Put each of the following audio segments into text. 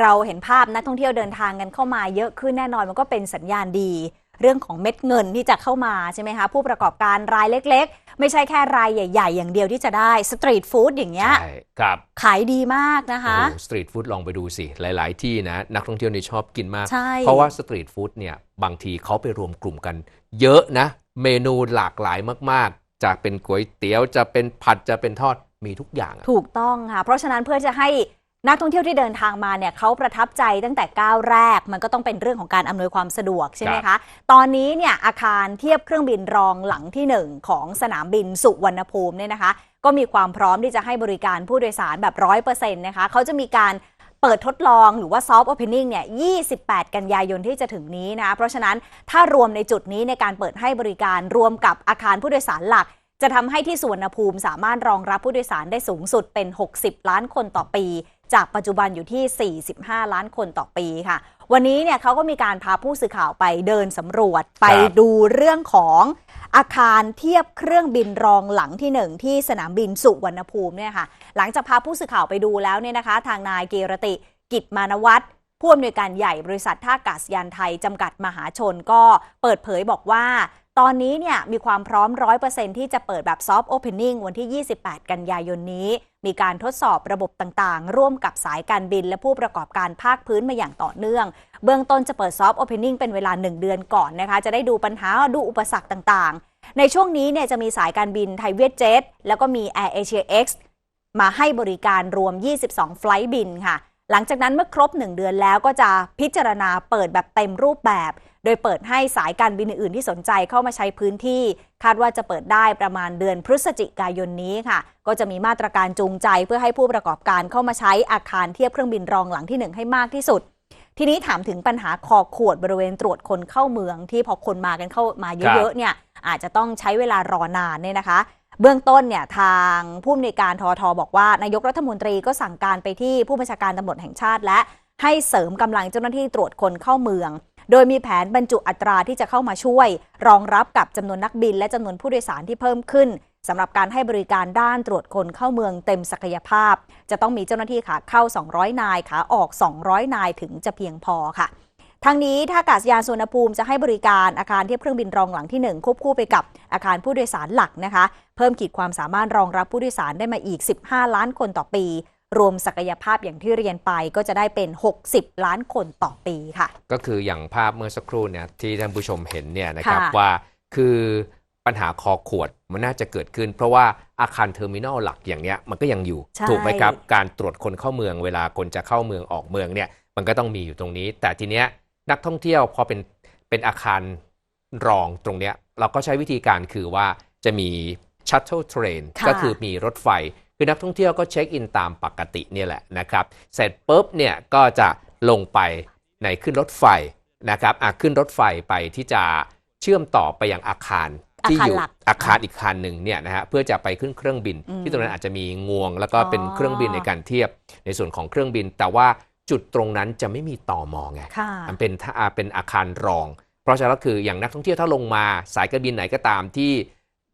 เราเห็นภาพนักท่องเที่ยวเดินทางกันเข้ามาเยอะขึ้นแน่นอนมันก็เป็นสัญญาณดี เรื่องของเม็ดเงินที่จะเข้ามาใช่ไหมคะผู้ประกอบการรายเล็ก ๆ ไม่ใช่แค่รายใหญ่ ๆ อย่างเดียวที่จะได้สตรีทฟู้ดอย่างเงี้ยใช่ครับขายดีมากนะคะสตรีทฟู้ดลองไปดูสิ หลาย ๆ ที่นะ นักท่องเที่ยวนี่ชอบกินมากใช่เพราะว่าสตรีทฟู้ดเนี่ยบางทีเขาไปรวมกลุ่มกัน เยอะนะ เมนูหลากหลายมากๆจะเป็นก๋วยเตี๋ยวจะเป็นผัดจะเป็นทอดมีทุกอย่างอะถูกต้องค่ะ เพราะฉะนั้นเพื่อจะให้ นักท่องเที่ยวที่เดินทางมาเนี่ยเขาประทับใจตั้งแต่ก้าวแรก มันก็ต้องเป็นเรื่องของการอำนวยความสะดวกใช่ไหมครัคะบตอนนี้เนี่ยอาคารเทียบเครื่องบินรองหลังที่หนึ่งของสนามบินสุวรรณภูมิเนี่ยนะคะ ก็มีความพร้อมที่จะให้บริการผู้โดยสารแบบร้อยเปอร์เซ็นต์นะคะเขาจะมีการเปิดทดลองหรือว่าซอฟต์โอเพนนิ่งเนี่ย 28 กันยายนที่จะถึงนี้นะ เพราะฉะนั้นถ้ารวมในจุดนี้ในการเปิดให้บริการรวมกับอาคารผู้โดยสารหลัก จะทำให้ที่สุวรรณภูมิสามารถรองรับผู้โดยสารได้สูงสุดเป็น 60 ล้านคนต่อปี จากปัจจุบันอยู่ที่ 45 ล้านคนต่อปีค่ะ วันนี้เนี่ยเขาก็มีการพาผู้สื่อข่าวไปเดินสำรวจ ไปดูเรื่องของอาคารเทียบเครื่องบินรองหลังที่หนึ่งที่สนามบินสุวรรณภูมิเนี่ยค่ะ หลังจากพาผู้สื่อข่าวไปดูแล้วเนี่ยนะคะ ทางนายเกียรติกิจมานวัฒน์ผู้อำนวยการใหญ่บริษัทท่าอากาศยานไทยจำกัดมหาชนก็เปิดเผยบอกว่า ตอนนี้เนี่ยมีความพร้อม 100%ที่จะเปิดแบบซอฟต์โอเพนนิ่งวันที่ 28 กันยายนนี้ มีการทดสอบระบบต่างๆ ร่วมกับสายการบินและผู้ประกอบการภาคพื้นมาอย่างต่อเนื่อง เบื้องต้นจะเปิดซอฟต์โอเพนนิ่งเป็นเวลา 1 เดือนก่อนนะคะ จะได้ดูปัญหาดูอุปสรรคต่างๆ ในช่วงนี้เนี่ยจะมีสายการบินไทยเวียดเจ็ตแล้วก็มี Air Asia X มาให้บริการรวม 22 ไฟล์บินค่ะ หลังจากนั้นเมื่อครบ 1 เดือนแล้วก็จะพิจารณาเปิดแบบเต็มรูปแบบ โดยเปิดให้สายการบินอื่นๆที่สนใจเข้ามาใช้พื้นที่ คาดว่าจะเปิดได้ประมาณเดือนพฤศจิกายนนี้ค่ะ ก็จะมีมาตรการจูงใจเพื่อให้ผู้ประกอบการเข้ามาใช้อาคารเทียบเครื่องบินรองหลังที่หนึ่งให้มากที่สุดทีนี้ถามถึงปัญหาคอขวดบริเวณตรวจคนเข้าเมืองที่พอคนมากันเข้ามาเยอะๆเนี่ยอาจจะต้องใช้เวลารอนานเนี่ยนะคะ เบื้องต้นเนี่ยทางผู้อำนวยการทอทบอกว่านายกรัฐมนตรีก็สั่งการไปที่ผู้บัญชาการตำรวจแห่งชาติ และให้เสริมกำลังเจ้าหน้าที่ตรวจคนเข้าเมือง โดยมีแผนบรรจุอัตราที่จะเข้ามาช่วย รองรับกับจำนวนนักบิน และจำนวนผู้โดยสารที่เพิ่มขึ้นสำหรับการให้บริการด้านตรวจคนเข้าเมืองเต็มศักยภาพ จะต้องมีเจ้าหน้าที่ขาเข้า 200 นายขาออก 200 นายถึงจะเพียงพอค่ะ ทางนี้ท่าอากาศยานสุวรรณภูมิจะให้บริการอาคารเทียบเครื่องบินรองหลังที่ 1 ควบคู่ไปกับอาคารผู้โดยสารหลักนะคะ เพิ่มขีดความสามารถรองรับผู้โดยสารได้มาอีก 15 ล้านคนต่อปี รวมศักยภาพอย่างที่เรียนไปก็จะได้เป็น 60 ล้านคนต่อปีค่ะ ก็คืออย่างภาพเมื่อสักครู่เนี่ยที่ท่านผู้ชมเห็นเนี่ยนะครับค่ะว่าคือปัญหาคอขวดมันน่าจะเกิดขึ้น เพราะว่าอาคารเทอร์มินอลหลักอย่างเนี้ยมันก็ยังอยู่ใช่ถูกไหมครับ การตรวจคนเข้าเมืองเวลาคนจะเข้าเมืองออกเมืองเนี่ยมันก็ต้องมีอยู่ตรงนี้ แต่ทีเนี้ย นักท่องเที่ยวพอเป็นเป็นอาคารรองตรงเนี้ยเราก็ใช้วิธีการคือว่าจะมี shuttle train ค่ะก็คือมีรถไฟ คือนักท่องเที่ยวก็เช็คอินตามปกติเนี่ยแหละนะครับ เสร็จปุ๊บเนี่ยก็จะลงไปในขึ้นรถไฟนะครับอะขึ้นรถไฟไปที่จะเชื่อมต่อไปยังอาคารที่อยู่อาคารหลักอาคารอีกคันหนึ่งเนี่ยนะฮะเพื่อจะไปขึ้นเครื่องบินอืมที่ตรงนั้นอาจจะมีงวง แล้วก็อ๋อเป็นเครื่องบินในการเทียบในส่วนของเครื่องบิน แต่ว่า จุดตรงนั้นจะไม่มีต่อมอไงค่ะมันเป็นท่าอ่าเป็นอาคารรอง เพราะฉะนั้นก็คืออย่างนักท่องเที่ยวถ้าลงมาสายการบินไหนก็ตามที่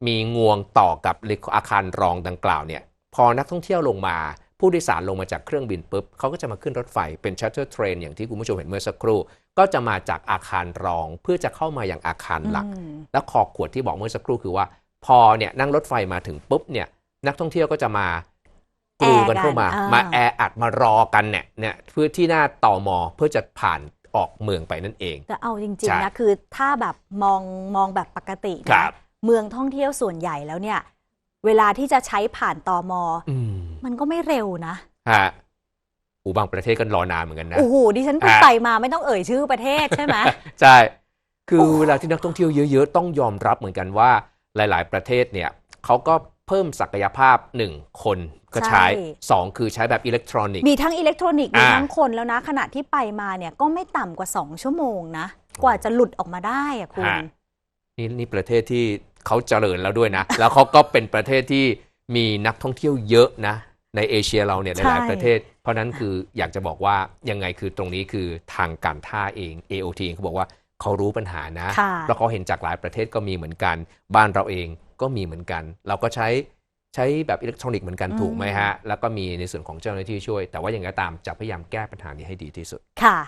มีงวงต่อกับอาคารรองดังกล่าวเนี่ยพอนักท่องเที่ยวลงมาผู้โดยสารลงมาจากเครื่องบินปุ๊บเขาก็จะมาขึ้นรถไฟเป็นชัตเตอร์เทรนอย่างที่คุณผู้ชมเห็นเมื่อสักครู่ ก็จะมาจากอาคารรองเพื่อจะเข้ามาอย่างอาคารหลักอืมแล้วคอขวดที่บอกเมื่อสักครู่คือว่า พอเนี่ยนั่งรถไฟมาถึงปุ๊บเนี่ยนักท่องเที่ยวก็จะมา กรูกันเข้ามาแอร์กันอ่ามมาแออัดมารอกันเนี่ยเนี่ยเพื่อที่หน้าต่อมอเพื่อจะผ่านออกเมืองไปนั่นเองแต่เอาจริงใช่ๆนะคือถ้าแบบมองมองแบบปกติครันะบเมืองท่องเที่ยวส่วนใหญ่แล้วเนี่ย เวลาที่จะใช้ผ่านตอมออืมมันก็ไม่เร็วนะฮะอูบางประเทศก็รอนานเหมือนกันนะโอ้โหดิฉันเพิ่งอะไปมาไม่ต้องเอ่ยชื่อประเทศใช่ไหมใช่คือโอ้เวลาที่นักท่องเที่ยวเยอะ ๆ ต้องยอมรับเหมือนกันว่าหลาย ๆ ประเทศเนี่ยเขาก็ เพิ่มศักยภาพ 1 คนก็ใช้ 2 คือใช้แบบอิเล็กทรอนิกส์ มีทั้งอิเล็กทรอนิกส์มีอ่าทั้งคนแล้วนะ ขณะที่ไปมาเนี่ยก็ไม่ต่ำกว่า 2 ชั่วโมงนะ กว่าจะหลุดออกมาได้อะคุณฮะนี่นี่ประเทศที่เขาเจริญแล้วด้วยนะ แล้วเขาก็เป็นประเทศที่มีนักท่องเที่ยวเยอะนะ ในเอเชียเราเนี่ยหใช่ลายๆประเทศ เพราะนั้นคืออยากจะบอกว่ายังไงคือตรงนี้คือทางการท่าเอง AOT เองเขาบอกว่าเขารู้ปัญหานะค่ะแล้วเขาเห็นจากหลายประเทศก็มีเหมือนกันบ้านเราเอง ก็มีเหมือนกัน เราก็ใช้ใช้แบบอิเล็กทรอนิกส์เหมือนกันอืมถูกไหมฮะ แล้วก็มีในส่วนของเจ้าหน้าที่ช่วย แต่ว่าอย่างไรก็ตามจะพยายามแก้ปัญหานี้ให้ดีที่สุด ค่ะ